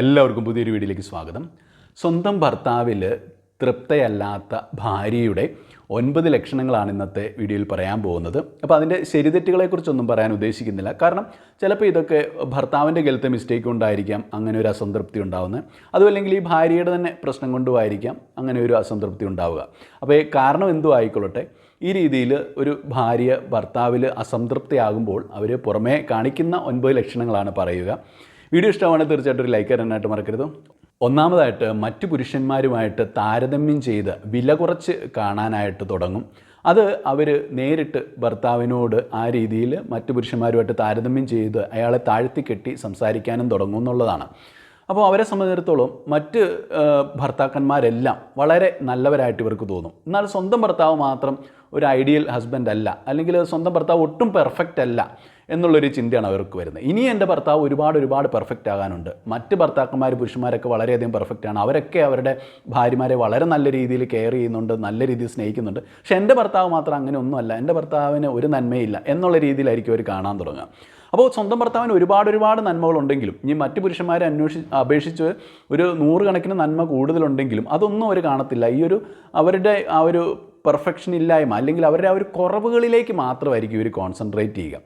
എല്ലാവർക്കും പുതിയൊരു വീഡിയോയിലേക്ക് സ്വാഗതം. സ്വന്തം ഭർത്താവിൽ തൃപ്തയല്ലാത്ത ഭാര്യയുടെ ഒൻപത് ലക്ഷണങ്ങളാണ് ഇന്നത്തെ വീഡിയോയിൽ പറയാൻ പോകുന്നത്. അപ്പോൾ അതിന്റെ ശരിതെറ്റുകളെക്കുറിച്ചൊന്നും പറയാൻ ഉദ്ദേശിക്കുന്നില്ല. കാരണം ചിലപ്പോൾ ഇതൊക്കെ ഭർത്താവിന്റെ ഗലത്തെ മിസ്റ്റേക്ക് കൊണ്ടായിരിക്കാം അങ്ങനെ ഒരു അസംതൃപ്തി ഉണ്ടാവുന്നത് അതുമല്ലെങ്കിൽ ഈ ഭാര്യയുടെ തന്നെ പ്രശ്നം കൊണ്ടുമായിരിക്കാം അങ്ങനെ ഒരു അസംതൃപ്തി ഉണ്ടാവുക. അപ്പോൾ കാരണം എന്തു ആയിക്കൊള്ളട്ടെ. ഈ രീതിയിൽ ഒരു ഭാര്യ ഭർത്താവിൽ അസംതൃപ്തിയാകുമ്പോൾ അവർ പുറമേ കാണിക്കുന്ന ഒൻപത് ലക്ഷണങ്ങളാണ് പറയുക. വീഡിയോ ഇഷ്ടമാണ് തീർച്ചയായിട്ടും ഒരു ലൈക്ക് തരാനായിട്ട് മറക്കരുത്. ഒന്നാമതായിട്ട് മറ്റു പുരുഷന്മാരുമായിട്ട് താരതമ്യം ചെയ്ത് വില കുറച്ച് കാണാനായിട്ട് തുടങ്ങും. അത് അവർ നേരിട്ട് ഭർത്താവിനോട് ആ രീതിയിൽ മറ്റു പുരുഷന്മാരുമായിട്ട് താരതമ്യം ചെയ്ത് അയാളെ താഴ്ത്തിക്കെട്ടി സംസാരിക്കാനും തുടങ്ങും എന്നുള്ളതാണ്. അപ്പോൾ അവരെ സംബന്ധിച്ചിടത്തോളം മറ്റ് ഭർത്താക്കന്മാരെല്ലാം വളരെ നല്ലവരായിട്ട് ഇവർക്ക് തോന്നും. എന്നാൽ സ്വന്തം ഭർത്താവ് മാത്രം ഒരു ഐഡിയൽ ഹസ്ബൻഡ് അല്ല. അല്ലെങ്കിൽ സ്വന്തം ഭർത്താവ് ഒട്ടും പെർഫെക്റ്റ് അല്ല. എന്നുള്ളൊരു ചിന്തയാണ് അവർക്ക് വരുന്നത്. ഇനി എന്റെ ഭർത്താവ് ഒരുപാട് ഒരുപാട് പെർഫെക്റ്റ് ആകാനുണ്ട്. മറ്റ് ഭർത്താക്കന്മാർ പുരുഷന്മാരൊക്കെ വളരെയധികം പെർഫെക്റ്റ് ആണ്. അവരൊക്കെ അവരുടെ ഭാര്യമാരെ വളരെ നല്ല രീതിയിൽ കെയർ ചെയ്യുന്നുണ്ട് നല്ല രീതിയിൽ സ്നേഹിക്കുന്നുണ്ട്. പക്ഷേ എന്റെ ഭർത്താവ് മാത്രം അങ്ങനെ ഒന്നുമല്ല എന്റെ ഭർത്താവിന് ഒരു നന്മയില്ല എന്നുള്ള രീതിയിലായിരിക്കും അവർ കാണാൻ തുടങ്ങുക. അപ്പോൾ സ്വന്തം ഭർത്താവിന് ഒരുപാട് ഒരുപാട് നന്മകളുണ്ടെങ്കിലും ഇനി മറ്റ് പുരുഷന്മാരെ അന്വേഷി അപേക്ഷിച്ച് ഒരു നൂറുകണക്കിന് നന്മ കൂടുതലുണ്ടെങ്കിലും അതൊന്നും അവർ കാണത്തില്ല. ഈ ഒരു അവരുടെ ആ ഒരു പെർഫെക്ഷൻ ഇല്ലായ്മ അല്ലെങ്കിൽ അവരുടെ ആ ഒരു കുറവുകളിലേക്ക് മാത്രമായിരിക്കും ഇവർ കോൺസെൻട്രേറ്റ് ചെയ്യുക.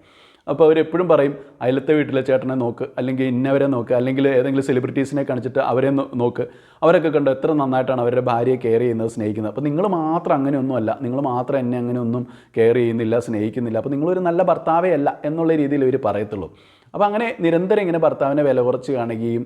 അപ്പോൾ അവരെപ്പോഴും പറയും അയലത്തെ വീട്ടിലെ ചേട്ടനെ നോക്ക് അല്ലെങ്കിൽ ഇന്നവരെ നോക്ക് അല്ലെങ്കിൽ ഏതെങ്കിലും സെലിബ്രിറ്റീസിനെ കാണിച്ചിട്ട് അവരെ നോക്ക്. അവരൊക്കെ കണ്ട് എത്ര നന്നായിട്ടാണ് അവരുടെ ഭാര്യയെ കെയർ ചെയ്യുന്നത് സ്നേഹിക്കുന്നത്. അപ്പോൾ നിങ്ങൾ മാത്രം അങ്ങനെയൊന്നുമല്ല നിങ്ങൾ മാത്രം എന്നെ അങ്ങനെയൊന്നും കെയർ ചെയ്യുന്നില്ല സ്നേഹിക്കുന്നില്ല. അപ്പോൾ നിങ്ങളൊരു നല്ല ഭർത്താവേ അല്ല എന്നുള്ള രീതിയിൽ ഇവർ പറയത്തുള്ളൂ. അപ്പോൾ അങ്ങനെ നിരന്തരം ഇങ്ങനെ ഭർത്താവിനെ വില കുറച്ച് കാണുകയും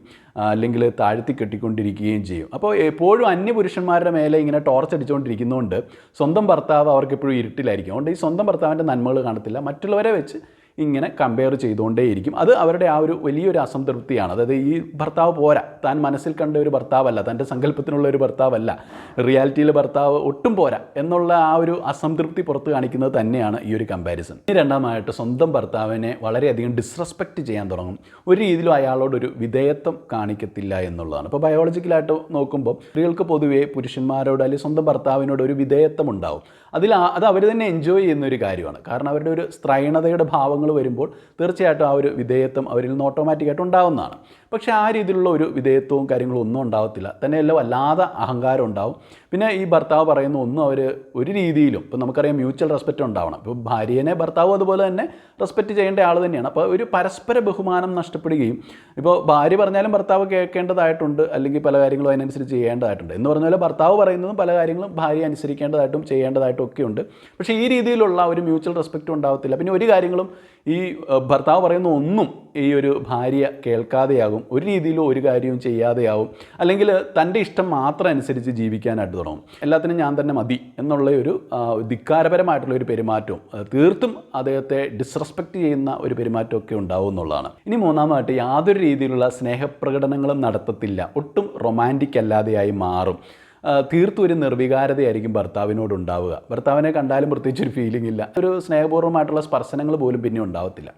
അല്ലെങ്കിൽ താഴ്ത്തി കെട്ടിക്കൊണ്ടിരിക്കുകയും ചെയ്യും. അപ്പോൾ എപ്പോഴും അന്യപുരുഷന്മാരുടെ മേലെ ഇങ്ങനെ ടോർച്ച് അടിച്ചുകൊണ്ടിരിക്കുന്നതുകൊണ്ട് സ്വന്തം ഭർത്താവ് അവർക്ക് എപ്പോഴും ഇരുട്ടിലായിരിക്കും. അതുകൊണ്ട് ഈ സ്വന്തം ഭർത്താവിന്റെ നന്മകൾ കാണത്തില്ല. മറ്റുള്ളവരെ വെച്ച് ഇങ്ങനെ കമ്പയർ ചെയ്തുകൊണ്ടേയിരിക്കും. അത് അവരുടെ ആ ഒരു വലിയൊരു അസംതൃപ്തിയാണ്. അതായത് ഈ ഭർത്താവ് പോരാ. താൻ മനസ്സിൽ കണ്ട ഒരു ഭർത്താവല്ല. തന്റെ സങ്കല്പത്തിനുള്ള ഒരു ഭർത്താവല്ല. റിയാലിറ്റിയിലെ ഭർത്താവ് ഒട്ടും പോരാ എന്നുള്ള ആ ഒരു അസംതൃപ്തി പുറത്ത് കാണിക്കുന്നത് തന്നെയാണ് ഈ ഒരു കമ്പാരിസൺ ഇനി രണ്ടാമതായിട്ട് സ്വന്തം ഭർത്താവിനെ വളരെയധികം ഡിസ്റെസ്പെക്റ്റ് ചെയ്യാൻ തുടങ്ങും. ഒരു രീതിയിലും അയാളോടൊരു വിധേയത്വം കാണിക്കത്തില്ല എന്നുള്ളതാണ്. ഇപ്പോൾ ബയോളജിക്കലായിട്ട് നോക്കുമ്പോൾ സ്ത്രീകൾക്ക് പൊതുവേ പുരുഷന്മാരോട് അല്ലെങ്കിൽ സ്വന്തം ഭർത്താവിനോട് ഒരു വിധേയത്വം ഉണ്ടാവും. അതിൽ അത് അവർ തന്നെ എൻജോയ് ചെയ്യുന്ന ഒരു കാര്യമാണ്. കാരണം അവരുടെ ഒരു സ്ത്രൈണതയുടെ ഭാവങ്ങൾ വരുമ്പോൾ തീർച്ചയായിട്ടും ആ ഒരു വിധേയത്വം അവരിൽ നിന്ന് ഓട്ടോമാറ്റിക്കായിട്ട് ഉണ്ടാവുന്നതാണ്. പക്ഷേ ആ രീതിയിലുള്ള ഒരു വിധേയത്വവും കാര്യങ്ങളും ഒന്നും ഉണ്ടാവത്തില്ല. തന്നെയല്ല വല്ലാതെ അഹങ്കാരം ഉണ്ടാവും. പിന്നെ ഈ ഭർത്താവ് പറയുന്ന ഒന്നും അവർ ഒരു രീതിയിലും ഇപ്പോൾ നമുക്കറിയാം മ്യൂച്വൽ റെസ്പെക്റ്റ് ഉണ്ടാവണം. ഇപ്പോൾ ഭാര്യനെ ഭർത്താവും അതുപോലെ തന്നെ റെസ്പെക്റ്റ് ചെയ്യേണ്ട ആൾ തന്നെയാണ്. അപ്പോൾ ഒരു പരസ്പര ബഹുമാനം നഷ്ടപ്പെടുകയും ഇപ്പോൾ ഭാര്യ പറഞ്ഞാലും ഭർത്താവ് കേൾക്കേണ്ടതായിട്ടുണ്ട് അല്ലെങ്കിൽ പല കാര്യങ്ങളും അതിനനുസരിച്ച് ചെയ്യേണ്ടതായിട്ടുണ്ട്. എന്ന് പറഞ്ഞാൽ ഭർത്താവ് പറയുന്നതും പല കാര്യങ്ങളും ഭാര്യ അനുസരിക്കേണ്ടതായിട്ടും ചെയ്യേണ്ടതായിട്ടും ഒക്കെ ഉണ്ട് പക്ഷേ ഈ രീതിയിലുള്ള ഒരു മ്യൂച്വൽ റെസ്പെക്റ്റ് ഉണ്ടാവത്തില്ല. പിന്നെ ഒരു കാര്യങ്ങളും ഈ ഭർത്താവ് പറയുന്ന ഒന്നും ഈ ഒരു ഭാര്യ കേൾക്കാതെയാകും ഒരു രീതിയിലും ഒരു കാര്യവും ചെയ്യാതെയാവും അല്ലെങ്കിൽ തന്റെ ഇഷ്ടം മാത്രം അനുസരിച്ച് ജീവിക്കാനായിട്ട് തുടങ്ങും എല്ലാത്തിനും ഞാൻ തന്നെ മതി എന്നുള്ള ഒരു ധിക്കാരപരമായിട്ടുള്ള ഒരു പെരുമാറ്റവും തീർത്തും അദ്ദേഹത്തെ ഡിസ്റെസ്പെക്റ്റ് ചെയ്യുന്ന ഒരു പെരുമാറ്റമൊക്കെ ഉണ്ടാവും എന്നുള്ളതാണ്. ഇനി മൂന്നാമതായിട്ട് യാതൊരു രീതിയിലുള്ള സ്നേഹപ്രകടനങ്ങളും നടത്തത്തില്ല. ഒട്ടും റൊമാന്റിക് അല്ലാതെയായി മാറും. തീർത്തും ഒരു നിർവികാരതയായിരിക്കും ഭർത്താവിനോട് ഉണ്ടാവുക ഭർത്താവിനെ കണ്ടാലും പ്രത്യേകിച്ച് ഒരു ഫീലിംഗ് ഇല്ല. ഒരു സ്നേഹപൂർവമായിട്ടുള്ള സ്പർശനങ്ങൾ പോലും പിന്നെ ഉണ്ടാവത്തില്ല.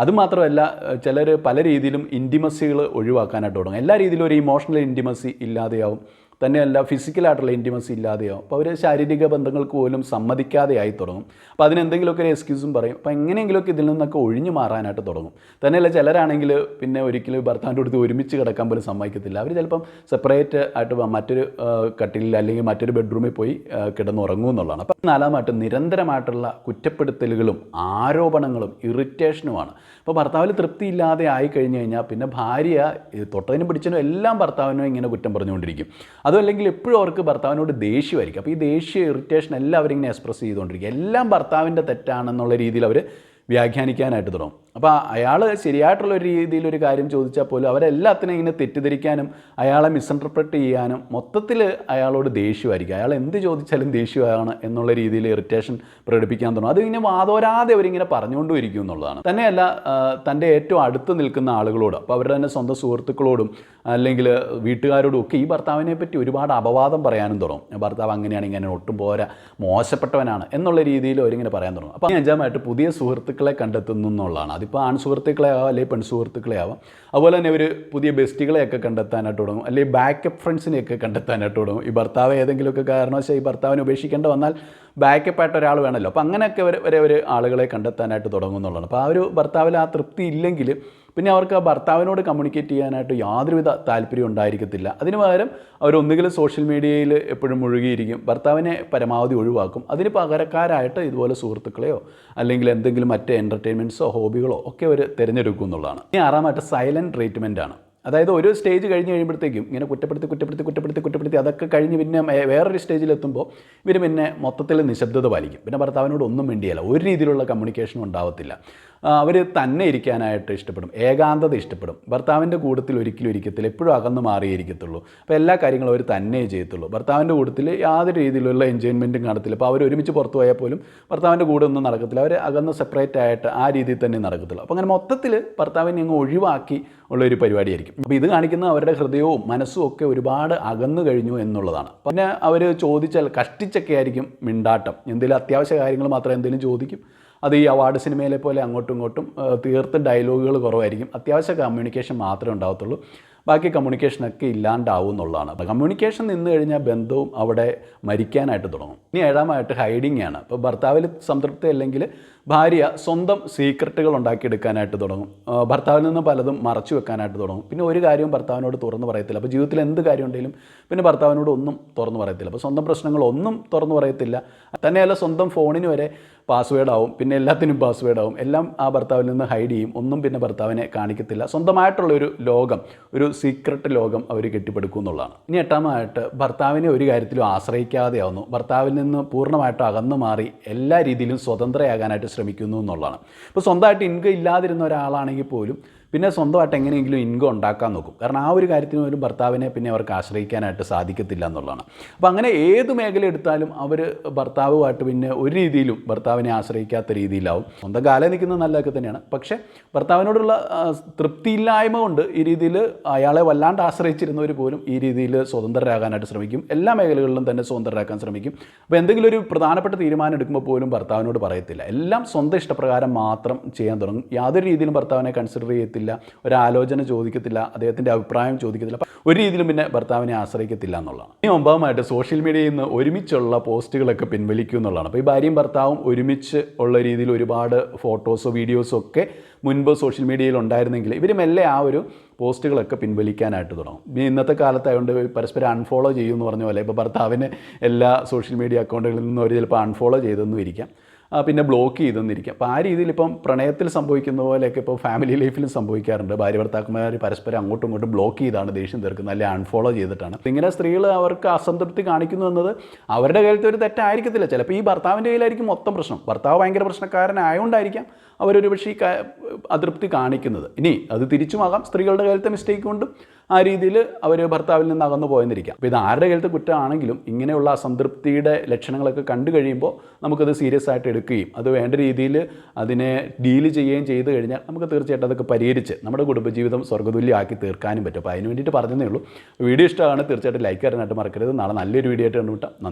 അതുമാത്രമല്ല ചിലർ പല രീതിയിലും ഇന്റിമസികൾ ഒഴിവാക്കാനായിട്ട് തുടങ്ങും. എല്ലാ രീതിയിലും ഒരു ഇമോഷണൽ ഇന്റിമസി ഇല്ലാതെയാവും. തന്നെയല്ല ഫിസിക്കലായിട്ടുള്ള ഇന്റിമസി ഇല്ലാതെയാവും. അപ്പോൾ അവർ ശാരീരിക ബന്ധങ്ങൾക്ക് പോലും സമ്മതിക്കാതെ ആയി തുടങ്ങും. അപ്പോൾ അതിനെന്തെങ്കിലുമൊക്കെ ഒരു എക്സ്ക്യൂസും പറയും. അപ്പോൾ എങ്ങനെയെങ്കിലുമൊക്കെ ഇതിൽ നിന്നൊക്കെ ഒഴിഞ്ഞു മാറാനായിട്ട് തുടങ്ങും. തന്നെയല്ല ചിലരാണെങ്കിൽ പിന്നെ ഒരിക്കലും ഭർത്താവിന്റെ അടുത്ത് ഒരുമിച്ച് കിടക്കാൻ പോലും സമ്മതിക്കത്തില്ല. അവർ ചിലപ്പം സെപ്പറേറ്റ് ആയിട്ട് മറ്റൊരു കട്ടിലിൽ അല്ലെങ്കിൽ മറ്റൊരു ബെഡ്റൂമിൽ പോയി കിടന്നുറങ്ങും എന്നുള്ളതാണ്. അപ്പോൾ നാലാമായിട്ട് നിരന്തരമായിട്ടുള്ള കുറ്റപ്പെടുത്തലുകളും ആരോപണങ്ങളും ഇറിറ്റേഷനുമാണ് അപ്പോൾ ഭർത്താവിൽ തൃപ്തിയില്ലാതെ ആയി കഴിഞ്ഞു കഴിഞ്ഞാൽ പിന്നെ ഭാര്യ തൊട്ടതിനും പിടിച്ചതിനും എല്ലാം ഭർത്താവിനും ഇങ്ങനെ കുറ്റം പറഞ്ഞുകൊണ്ടിരിക്കും. അതും അല്ലെങ്കിൽ എപ്പോഴും അവർക്ക് ഭർത്താവിനോട് ദേഷ്യമായിരിക്കും. അപ്പോൾ ഈ ദേഷ്യ ഇറിറ്റേഷൻ എല്ലാവരും ഇങ്ങനെ എക്സ്പ്രസ് ചെയ്തുകൊണ്ടിരിക്കുക എല്ലാം ഭർത്താവിന്റെ തെറ്റാണെന്നുള്ള രീതിയിൽ അവർ വ്യാഖ്യാനിക്കാനായിട്ട് തുടങ്ങും. അപ്പോൾ അയാൾ ശരിയായിട്ടുള്ള ഒരു രീതിയിൽ ഒരു കാര്യം ചോദിച്ചാൽ പോലും അവരെല്ലാത്തിനും ഇങ്ങനെ തെറ്റിദ്ധരിക്കാനും അയാളെ മിസ്ഇന്റർപ്രറ്റ് ചെയ്യാനും മൊത്തത്തിൽ അയാളോട് ദേഷ്യമായിരിക്കും. അയാൾ എന്ത് ചോദിച്ചാലും ദേഷ്യമാണ് എന്നുള്ള രീതിയിൽ ഇറിറ്റേഷൻ പ്രകടിപ്പിക്കാൻ തുടങ്ങും. അത് ഇങ്ങനെ വാതോരാതെ അവരിങ്ങനെ പറഞ്ഞുകൊണ്ടും ഇരിക്കും എന്നുള്ളതാണ്. തന്നെയല്ല തന്റെ ഏറ്റവും അടുത്ത് നിൽക്കുന്ന ആളുകളോട് അപ്പോൾ അവരുടെ തന്നെ സ്വന്തം സുഹൃത്തുക്കളോടും അല്ലെങ്കിൽ വീട്ടുകാരോടും ഒക്കെ ഈ ഭർത്താവിനെ പറ്റി ഒരുപാട് അപവാദം പറയാനും തുടങ്ങും. ഭർത്താവ് അങ്ങനെയാണ് ഇങ്ങനെ ഒട്ടും പോരാ മോശപ്പെട്ടവനാണ് എന്നുള്ള രീതിയിൽ അവരിങ്ങനെ പറയാൻ തുടങ്ങും. അപ്പോൾ അഞ്ചാമായിട്ട് പുതിയ സുഹൃത്തുക്കളെ കണ്ടെത്തുന്നു എന്നുള്ളതാണ്. അതിപ്പോൾ ആൺ സുഹൃത്തുക്കളെ ആവാം അല്ലെങ്കിൽ പെൺ സുഹൃത്തുക്കളെ ആവാം അതുപോലെ തന്നെ അവർ പുതിയ ബെസ്റ്റുകളെയൊക്കെ കണ്ടെത്താനായിട്ട് തുടങ്ങും അല്ലെങ്കിൽ ബാക്കപ്പ് ഫ്രണ്ട്സിനെയൊക്കെ കണ്ടെത്താനായിട്ട് തുടങ്ങും. ഈ ഭർത്താവ് ഏതെങ്കിലുമൊക്കെ കാരണവശാൽ ഈ ഭർത്താവിനെ ഉപേക്ഷിക്കേണ്ട വന്നാൽ ബാക്കപ്പ് ആയിട്ട് ഒരാൾ വേണമല്ലോ. അപ്പോൾ അങ്ങനെയൊക്കെ വരെ ഒരു ആളുകളെ കണ്ടെത്താനായിട്ട് തുടങ്ങും എന്നുള്ളതാണ്. അപ്പോൾ ആ ഒരു ഭർത്താവിൽ ആ തൃപ്തി ഇല്ലെങ്കിൽ പിന്നെ അവർക്ക് ആ ഭർത്താവിനോട് കമ്മ്യൂണിക്കേറ്റ് ചെയ്യാനായിട്ട് യാതൊരുവിധ താല്പര്യം ഉണ്ടായിരിക്കത്തില്ല. അതിന് പകരം ഒന്നുകിൽ സോഷ്യൽ മീഡിയയിൽ എപ്പോഴും മുഴുകിയിരിക്കും. ഭർത്താവിനെ പരമാവധി ഒഴിവാക്കും. അതിന് പകരക്കാരായിട്ട് ഇതുപോലെ സുഹൃത്തുക്കളെയോ അല്ലെങ്കിൽ എന്തെങ്കിലും മറ്റ് എന്റർടൈൻമെന്റ്സോ ഹോബികളോ ഒക്കെ അവർ തിരഞ്ഞെടുക്കും എന്നുള്ളതാണ്. ഇനി ആറാമായിട്ട് സൈലന്റ് ട്രീറ്റ്മെന്റ് ആണ്. അതായത് ഒരു സ്റ്റേജ് കഴിഞ്ഞ് കഴിയുമ്പോഴത്തേക്കും ഇങ്ങനെ കുറ്റപ്പെടുത്തി കുറ്റപ്പെടുത്തി കുറ്റപ്പെടുത്തി കുറ്റപ്പെടുത്തി അതൊക്കെ കഴിഞ്ഞ് പിന്നെ വേറൊരു സ്റ്റേജിലെത്തുമ്പോൾ ഇവർ പിന്നെ മൊത്തത്തിൽ നിശബ്ദത പാലിക്കും. പിന്നെ ഭർത്താവിനോട് ഒന്നും വേണ്ടിയല്ല ഒരു രീതിയിലുള്ള കമ്മ്യൂണിക്കേഷനും ഉണ്ടാവത്തില്ല. അവർ തന്നെ ഇരിക്കാനായിട്ട് ഇഷ്ടപ്പെടും. ഏകാന്തത ഇഷ്ടപ്പെടും. ഭർത്താവിന്റെ കൂട്ടത്തിൽ ഒരിക്കലും ഇരിക്കത്തില്ല. എപ്പോഴും അകന്ന് മാറിയിരിക്കത്തുള്ളൂ. അപ്പോൾ എല്ലാ കാര്യങ്ങളും അവർ തന്നെ ചെയ്യത്തുള്ളൂ. ഭർത്താവിന്റെ കൂട്ടത്തിൽ യാതൊരു രീതിയിലുള്ള എൻജോയ്മെന്റും കാണത്തില്ല. അപ്പോൾ അവർ ഒരുമിച്ച് പുറത്തു പോയാൽ പോലും ഭർത്താവിന്റെ കൂടെ ഒന്നും നടക്കത്തില്ല. അവർ അകന്ന് സെപ്പറേറ്റ് ആയിട്ട് ആ രീതിയിൽ തന്നെ നടക്കത്തുള്ളൂ. അപ്പോൾ അങ്ങനെ മൊത്തത്തിൽ ഭർത്താവിനെ അങ്ങ് ഒഴിവാക്കി ഉള്ള ഒരു പരിപാടിയായിരിക്കും. അപ്പോൾ ഇത് കാണിക്കുന്നത് അവരുടെ ഹൃദയവും മനസ്സും ഒക്കെ ഒരുപാട് അകന്നു കഴിഞ്ഞു എന്നുള്ളതാണ്. പിന്നെ അവർ ചോദിച്ചാൽ കഷ്ടിച്ചൊക്കെ ആയിരിക്കും മിണ്ടാട്ടം. എന്തെങ്കിലും അത്യാവശ്യ കാര്യങ്ങൾ മാത്രമേ എന്തെങ്കിലും ചോദിക്കും. അത് ഈ അവാർഡ് സിനിമയിലെ പോലെ അങ്ങോട്ടും ഇങ്ങോട്ടും തീർത്ത് ഡയലോഗുകൾ കുറവായിരിക്കും. അത്യാവശ്യ കമ്മ്യൂണിക്കേഷൻ മാത്രമേ ഉണ്ടാവത്തുള്ളൂ. ബാക്കി കമ്മ്യൂണിക്കേഷനൊക്കെ ഇല്ലാണ്ടാവും എന്നുള്ളതാണ്. കമ്മ്യൂണിക്കേഷൻ നിന്ന് കഴിഞ്ഞാൽ ബന്ധവും അവിടെ മരിക്കാനായിട്ട് തുടങ്ങും. ഇനി ഏഴാമായിട്ട് ഹൈഡിങ് ആണ് അപ്പോൾ ഭർത്താവിൽ സംതൃപ്തി അല്ലെങ്കിൽ ഭാര്യ സ്വന്തം സീക്രട്ടുകൾ ഉണ്ടാക്കിയെടുക്കാനായിട്ട് തുടങ്ങും. ഭർത്താവിൽ നിന്ന് പലതും മറച്ചു വെക്കാനായിട്ട് തുടങ്ങും. പിന്നെ ഒരു കാര്യവും ഭർത്താവിനോട് തുറന്നു പറയത്തില്ല. അപ്പോൾ ജീവിതത്തിൽ എന്ത് കാര്യം ഉണ്ടെങ്കിലും പിന്നെ ഭർത്താവിനോട് ഒന്നും തുറന്നു പറയത്തില്ല. അപ്പോൾ സ്വന്തം പ്രശ്നങ്ങൾ ഒന്നും തുറന്നു പറയത്തില്ല. തന്നെയല്ല സ്വന്തം ഫോണിന് വരെ പാസ്വേഡാവും പിന്നെ എല്ലാത്തിനും പാസ്വേഡാവും എല്ലാം ആ ഭർത്താവിൽ നിന്ന് ഹൈഡ് ചെയ്യും. ഒന്നും പിന്നെ ഭർത്താവിനെ കാണിക്കത്തില്ല. സ്വന്തമായിട്ടുള്ള ഒരു ലോകം ഒരു സീക്രട്ട് ലോകം അവർ കെട്ടിപ്പടുക്കും എന്നുള്ളതാണ്. ഇനി എട്ടാമതായിട്ട് ഭർത്താവിനെ ഒരു കാര്യത്തിലും ആശ്രയിക്കാതെയാവുന്നു. ഭർത്താവിൽ നിന്ന് പൂർണമായിട്ട് അകന്നു മാറി എല്ലാ രീതിയിലും സ്വതന്ത്രയാകാനായിട്ട് ശ്രമിക്കുന്നു എന്നുള്ളതാണ്. ഇപ്പോൾ സ്വന്തമായിട്ട് ഇൻകം ഇല്ലാതിരുന്ന ഒരാളാണെങ്കിൽ പോലും പിന്നെ സ്വന്തമായിട്ട് എങ്ങനെയെങ്കിലും ഇൻകം ഉണ്ടാക്കാൻ നോക്കും. കാരണം ആ ഒരു കാര്യത്തിന് ഒരു ഭർത്താവിനെ പിന്നെ അവർക്ക് ആശ്രയിക്കാനായിട്ട് സാധിക്കത്തില്ല എന്നുള്ളതാണ്. അപ്പോൾ അങ്ങനെ ഏത് മേഖല എടുത്താലും അവർ ഭർത്താവുമായിട്ട് പിന്നെ ഒരു രീതിയിലും ഭർത്താവിനെ ആശ്രയിക്കാത്ത രീതിയിലാവും. സ്വന്തം കാലം നിൽക്കുന്നത് നല്ലതൊക്കെ തന്നെയാണ്. പക്ഷേ ഭർത്താവിനോടുള്ള തൃപ്തിയില്ലായ്മ കൊണ്ട് ഈ രീതിയിൽ അയാളെ വല്ലാണ്ട് ആശ്രയിച്ചിരുന്നവർ പോലും ഈ രീതിയിൽ സ്വതന്ത്രരാകാനായിട്ട് ശ്രമിക്കും. എല്ലാ മേഖലകളിലും തന്നെ സ്വതന്ത്രരാക്കാൻ ശ്രമിക്കും. അപ്പോൾ എന്തെങ്കിലും ഒരു പ്രധാനപ്പെട്ട തീരുമാനം എടുക്കുമ്പോൾ പോലും ഭർത്താവിനോട് പറയത്തില്ല. എല്ലാം സ്വന്തം ഇഷ്ടപ്രകാരം മാത്രം ചെയ്യാൻ തുടങ്ങും. യാതൊരു രീതിയിലും ഭർത്താവിനെ കൺസിഡർ ചെയ്യത്തില്ല. ഒരാലോചന ചോദിക്കത്തില്ല അദ്ദേഹത്തിന്റെ അഭിപ്രായം ചോദിക്കത്തില്ല. ഒരു രീതിയിലും പിന്നെ ഭർത്താവിനെ ആശ്രയിക്കത്തില്ല എന്നുള്ളതാണ്. ഇനി ഒമ്പതാമായിട്ട് സോഷ്യൽ മീഡിയയിൽ നിന്ന് ഒരുമിച്ചുള്ള പോസ്റ്റുകളൊക്കെ പിൻവലിക്കും എന്നുള്ളതാണ്. അപ്പോൾ ഈ ഭാര്യയും ഭർത്താവും ഒരുമിച്ച് ഉള്ള രീതിയിൽ ഒരുപാട് ഫോട്ടോസോ വീഡിയോസോ ഒക്കെ മുൻപ് സോഷ്യൽ മീഡിയയിൽ ഉണ്ടായിരുന്നെങ്കിൽ ഇവർ മെല്ലെ ആ ഒരു പോസ്റ്റുകളൊക്കെ പിൻവലിക്കാനായിട്ട് തുടങ്ങും. ഇനി ഇന്നത്തെ കാലത്തായതുകൊണ്ട് പരസ്പരം അൺഫോളോ ചെയ്യുമെന്ന് പറഞ്ഞ പോലെ ഇപ്പോൾ ഭർത്താവിന് എല്ലാ സോഷ്യൽ മീഡിയ അക്കൗണ്ടുകളിൽ നിന്നും അവർ ചിലപ്പോൾ അൺഫോളോ ചെയ്തെന്നും ഇരിക്കാം. പിന്നെ ബ്ലോക്ക് ചെയ്തെന്നിരിക്കാം. അപ്പോൾ ആ രീതിയിൽ ഇപ്പം പ്രണയത്തിൽ സംഭവിക്കുന്ന പോലെയൊക്കെ ഇപ്പോൾ ഫാമിലി ലൈഫിലും സംഭവിക്കാറുണ്ട്. ഭാര്യ ഭർത്താക്കന്മാർ പരസ്പരം അങ്ങോട്ടും ഇങ്ങോട്ടും ബ്ലോക്ക് ചെയ്താണ് ദേഷ്യം തീർക്കുന്നത് അല്ലെങ്കിൽ അൺഫോളോ ചെയ്തിട്ടാണ്. ഇങ്ങനെ സ്ത്രീകൾ അവർക്ക് അസംതൃപ്തി കാണിക്കുന്നു എന്നത് അവരുടെ കയ്യിലത്തെ ഒരു തെറ്റായിരിക്കത്തില്ല. ചിലപ്പോൾ ഈ ഭർത്താവിന്റെ കയ്യിലായിരിക്കും മൊത്തം പ്രശ്നം. ഭർത്താവ് ഭയങ്കര പ്രശ്നക്കാരനായതുകൊണ്ടായിരിക്കാം അവരൊരു പക്ഷേ അതൃപ്തി കാണിക്കുന്നത്. ഇനി അത് തിരിച്ചുമാകാം. സ്ത്രീകളുടെ കയ്യിലത്തെ മിസ്റ്റേക്ക് കൊണ്ടും ആ രീതിയിൽ അവർ ഭർത്താവിൽ നിന്ന് അകന്നു പോയെന്നിരിക്കാം. അപ്പോൾ ഇത് ആരുടെ കയ്യിലത്തെ കുറ്റമാണെങ്കിലും ഇങ്ങനെയുള്ള അസംതൃപ്തിയുടെ ലക്ഷണങ്ങളൊക്കെ കണ്ടു കഴിയുമ്പോൾ നമുക്കത് സീരിയസ് ആയിട്ട് എടുക്കുകയും അത് വേണ്ട രീതിയിൽ അതിനെ ഡീൽ ചെയ്യുകയും ചെയ്തു കഴിഞ്ഞാൽ നമുക്ക് തീർച്ചയായിട്ടും അതൊക്കെ പരിഹരിച്ച് നമ്മുടെ കുടുംബജീവിതം സ്വർഗതുല്യമാക്കി തീർക്കാനും പറ്റും. അപ്പോൾ അതിന് വേണ്ടിയിട്ട് പറഞ്ഞതേ ഉള്ളൂ. വീഡിയോ ഇഷ്ടമാണ് തീർച്ചയായിട്ടും ലൈക്ക് തരാനായിട്ട് മറക്കരുത്. നാളെ നല്ലൊരു വീഡിയോ ആയിട്ട് കണ്ടുമുട്ടാം. നന്ദി.